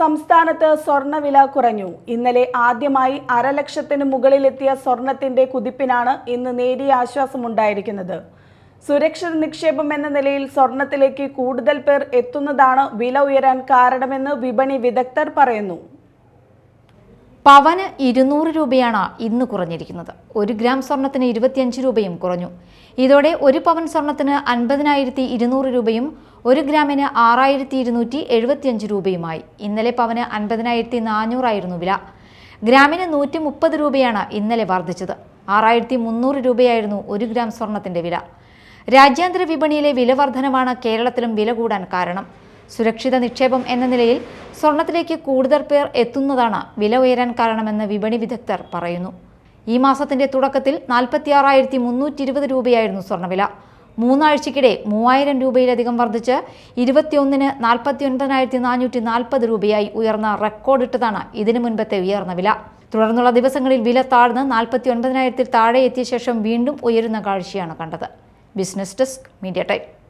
സംസ്ഥാനത്ത് സ്വർണവില കുറഞ്ഞു. ഇന്നലെ ആദ്യമായി അരലക്ഷത്തിന് മുകളിലെത്തിയ സ്വർണത്തിന്റെ കുതിപ്പിനാണ് ഇന്ന് നേരിയ ആശ്വാസമുണ്ടായിരിക്കുന്നത്. സുരക്ഷിത നിക്ഷേപം എന്ന നിലയിൽ സ്വർണത്തിലേക്ക് കൂടുതൽ പേർ എത്തുന്നതാണ് വില ഉയരാൻ കാരണമെന്ന് വിപണി വിദഗ്ധർ പറയുന്നു. പവന് ഇരുന്നൂറ് രൂപയാണ് ഇന്ന് കുറഞ്ഞിരിക്കുന്നത്. ഒരു ഗ്രാം സ്വർണത്തിന് ഇരുപത്തിയഞ്ച് രൂപയും കുറഞ്ഞു. ഇതോടെ ഒരു പവൻ സ്വർണത്തിന് അൻപതിനായിരത്തി ഇരുന്നൂറ് രൂപയും ഒരു ഗ്രാമിന് ആറായിരത്തി ഇരുന്നൂറ്റി എഴുപത്തിയഞ്ച് രൂപയുമായി. ഇന്നലെ പവന് അൻപതിനായിരത്തി നാനൂറായിരുന്നു വില. ഗ്രാമിന് നൂറ്റി മുപ്പത് രൂപയാണ് ഇന്നലെ വർദ്ധിച്ചത്. ആറായിരത്തി മുന്നൂറ് രൂപയായിരുന്നു ഒരു ഗ്രാം സ്വർണത്തിന്റെ വില. രാജ്യാന്തര വിപണിയിലെ വില വർധനവാണ് കേരളത്തിലും വില കൂടാൻ കാരണം. സുരക്ഷിത നിക്ഷേപം എന്ന നിലയിൽ സ്വർണത്തിലേക്ക് കൂടുതൽ പേർ എത്തുന്നതാണ് വില ഉയരാൻ കാരണമെന്ന് വിപണി വിദഗ്ധർ പറയുന്നു. ഈ മാസത്തിന്റെ തുടക്കത്തിൽ നാൽപ്പത്തിയാറായിരത്തി മുന്നൂറ്റി ഇരുപത് രൂപയായിരുന്നു സ്വർണവില മൂന്നാഴ്ചയ്ക്കിടെ മൂവായിരം രൂപയിലധികം വർദ്ധിച്ച് ഇരുപത്തിയൊന്നിന് നാൽപ്പത്തിയൊൻപതിനായിരത്തി നാനൂറ്റി നാൽപ്പത് രൂപയായി ഉയർന്ന റെക്കോർഡിട്ടതാണ് ഇതിനു മുൻപത്തെ ഉയർന്ന വില. തുടർന്നുള്ള ദിവസങ്ങളിൽ വില താഴ്ന്ന് നാൽപ്പത്തി ഒൻപതിനായിരത്തിൽ താഴെ എത്തിയ ശേഷം വീണ്ടും ഉയരുന്ന കാഴ്ചയാണ് കണ്ടത്. Business desk media time.